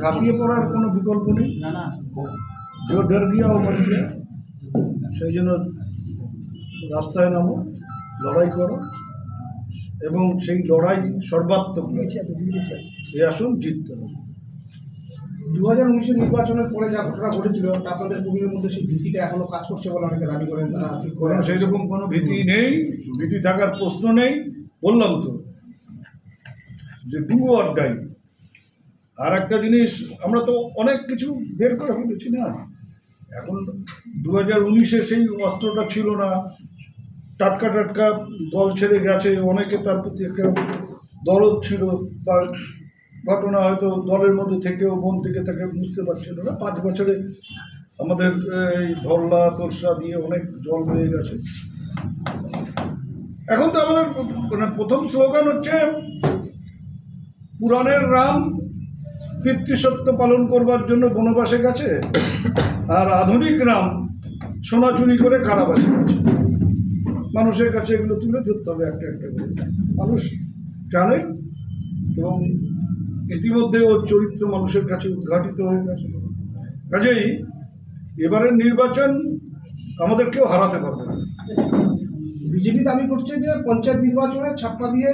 ঝাঁপিয়ে পড়ার কোনো বিকল্প নেই? জোর ডর গিয়া ও গিয়া সেই জন্য রাস্তায় নামো লড়াই করো এবং সেই লড়াই সর্বাত্মক এই আসুন জিততে হবে। দু হাজার উনিশের নির্বাচনের পরে যা ঘটনা ঘটেছিল আপনাদের কর্মীদের মধ্যে সেই ভীতিটা এখনও কাজ করছে বলে অনেকে দাবি করেন তারা সেই রকম কোনো ভীতি নেই ভীতি থাকার প্রশ্ন নেই বললাম তো। যে ডু অর ডাই আর একটা জিনিস, আমরা তো অনেক কিছু বের করে ফেলেছি না। এখন দু হাজার উনিশে সেই অস্ত্রটা ছিল না। টাটকা টাটকা দল ছেড়ে গেছে। অনেকে তার প্রতি একটা দরদ ছিল। বা ঘটনা হয়তো দলের মধ্যে থেকেও মন থেকে তাকে বুঝতে পারছিল না। পাঁচ বছরে আমাদের, এই ধরলা, তোরসা দিয়ে অনেক জল হয়ে গেছে। এখন তো আমাদের মানে প্রথম স্লোগান হচ্ছে পুরাণের রাম পিতৃসত্য পালন করবার জন্য বনবাসে গেছে, আর আধুনিক রাম সোনা চুরি করে কারাবাসে গেছে। মানুষের কাছে এগুলো তুলে ধরতে হবে একটা একটা করে। মানুষ জানে এবং ইতিমধ্যে ওর চরিত্র মানুষের কাছে উদ্ঘাটিত হয়ে গেছে। কাজেই এবারের নির্বাচন আমাদের কেউ হারাতে পারবে না। বিজেপি দাবি করছে যে পঞ্চায়েত নির্বাচনে ছাপ্পা দিয়ে